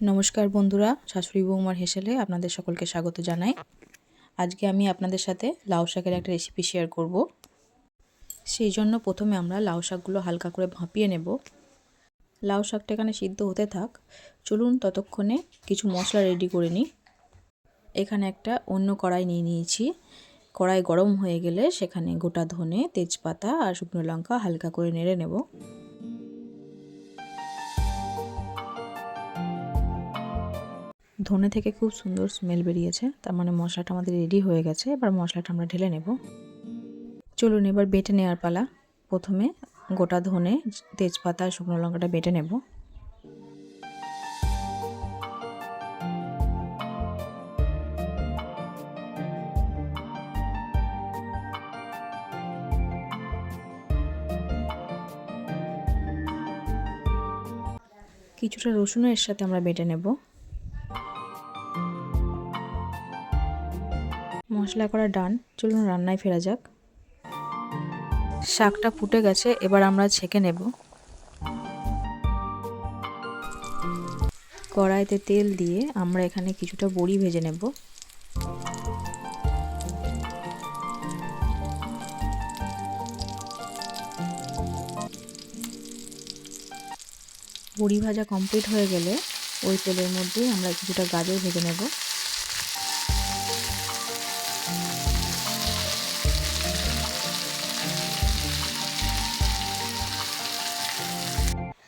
নমস্কার বন্ধুরা, শাশুড়ি বৌমার হেসেলে আপনাদের সকলকে স্বাগত জানাই। আজকে আমি আপনাদের সাথে লাউ শাকের একটা রেসিপি শেয়ার করব। সেই জন্য প্রথমে আমরা লাউ শাকগুলো হালকা করে ভাপিয়ে নেব। লাউ শাকটা এখানে সিদ্ধ হতে থাক। চলুন ততক্ষণে কিছু মশলা রেডি করে নিই। এখানে একটা অন্য কড়াই নিয়ে নিয়েছি। কড়াই গরম হয়ে গেলে সেখানে গোটা ধনে, তেজপাতা আর শুকনো লঙ্কা হালকা করে নেড়ে নেব। ধনে থেকে খুব সুন্দর স্মেল বেরিয়েছে। তার মানে মশলাটা আমাদের রেডি হয়ে গেছে। এবার মশলাটা আমরা ঢেলে নেব। চলুন এবার বেটে নেওয়ার পালা। প্রথমে গোটা ধনে, তেজপাতা, শুকনো লঙ্কাটা বেটে নেব। কিছুটা রসুনও এর সাথে আমরা বেটে নেব। মশলা করা ডান, চলুন রান্নায় ফেরা যাক। শাকটা ফুটে গেছে, এবার আমরা ছেঁকে নেব। কড়াইতে তেল দিয়ে আমরা এখানে কিছুটা বড়ি ভেজে নেব। বড়ি ভাজা কমপ্লিট হয়ে গেলে ওই তেলের মধ্যেই আমরা কিছুটা গাজর ভেজে নেব।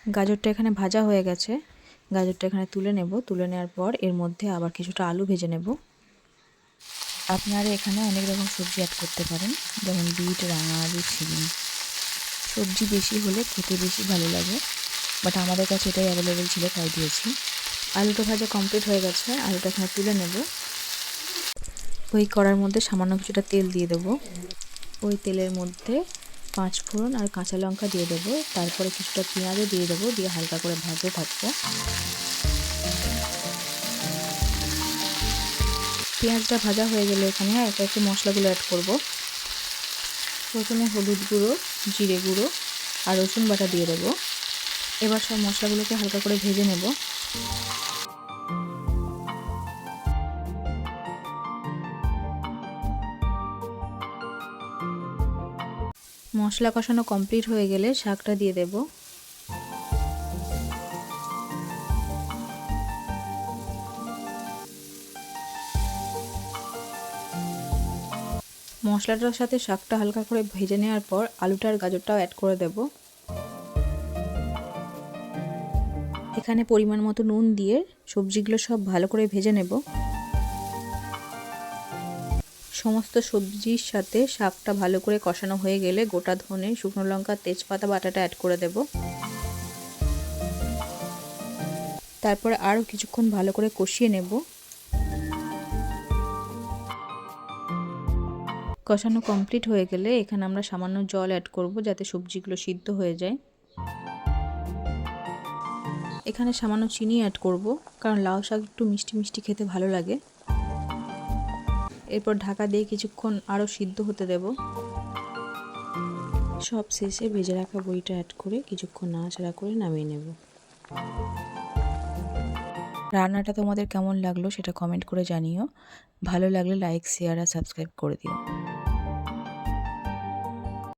গাজরটা এখানে ভাজা হয়ে গেছে। গাজরটা এখানে তুলে নেব। তুলে নেওয়ার পর এর মধ্যে আবার কিছুটা আলু ভেজে নেব। আপনারা এখানে অনেক রকম সবজি অ্যাড করতে পারেন। যেমন বিট রাঙা আলু ছিলিম সবজি বেশি হলে খেতে বেশি ভালো লাগে। বাট আমাদের কাছে এটাই অ্যাভেলেবেল ছিল, তাই দিয়েছি। আলুটা ভাজা কমপ্লিট হয়ে গেছে। আলুটা এখানে তুলে নেব। ওই কড়ার মধ্যে সামান্য কিছুটা তেল দিয়ে দেবো। ওই তেলের মধ্যে পাঁচ ফোড়ন আর কাঁচা লঙ্কা দিয়ে দেবো। তারপরে কিছুটা পেঁয়াজও দিয়ে দেবো, দিয়ে হালকা করে ভাজতে থাকব। পেঁয়াজটা ভাজা হয়ে গেলে এখানে একে একে মশলাগুলো অ্যাড করব। প্রথমে হলুদ গুঁড়ো, জিরে গুঁড়ো আর রসুন বাটা দিয়ে দেবো। এবার সব মশলাগুলোকে হালকা করে ভেজে নেব। মশলা কষানো কমপ্লিট হয়ে গেলে শাকটা দিয়ে দেব। মশলাটার সাথে শাকটা হালকা করে ভেজে নেওয়ার পর আলুটার গাজরটাও অ্যাড করে দেব। এখানে পরিমাণ মতো নুন দিয়ে সবজিগুলো সব ভালো করে ভেজে নেব। সমস্ত সবজির সাথে শাকটা ভালো করে কষানো হয়ে গেলে গোটা ধনে, শুকনো লঙ্কা, তেজপাতা, বাটাটা অ্যাড করে দেব। তারপরে আরও কিছুক্ষণ ভালো করে কষিয়ে নেব। কষানো কমপ্লিট হয়ে গেলে এখানে আমরা সামান্য জল অ্যাড করব যাতে সবজিগুলো সিদ্ধ হয়ে যায়। এখানে সামান্য চিনি অ্যাড করব, কারণ লাউ শাক একটু মিষ্টি মিষ্টি খেতে ভালো লাগে। এরপর ঢাকা দিয়ে কিছুক্ষণ আরও সিদ্ধ হতে দেব। সব শেষে ভেজে রাখা বইটা অ্যাড করে কিছুক্ষণ নাড়াচাড়া করে নামিয়ে নেব। রান্নাটা তোমাদের কেমন লাগল সেটা কমেন্ট করে জানিও। ভালো লাগলে লাইক শেয়ার আর সাবস্ক্রাইব করে দিও।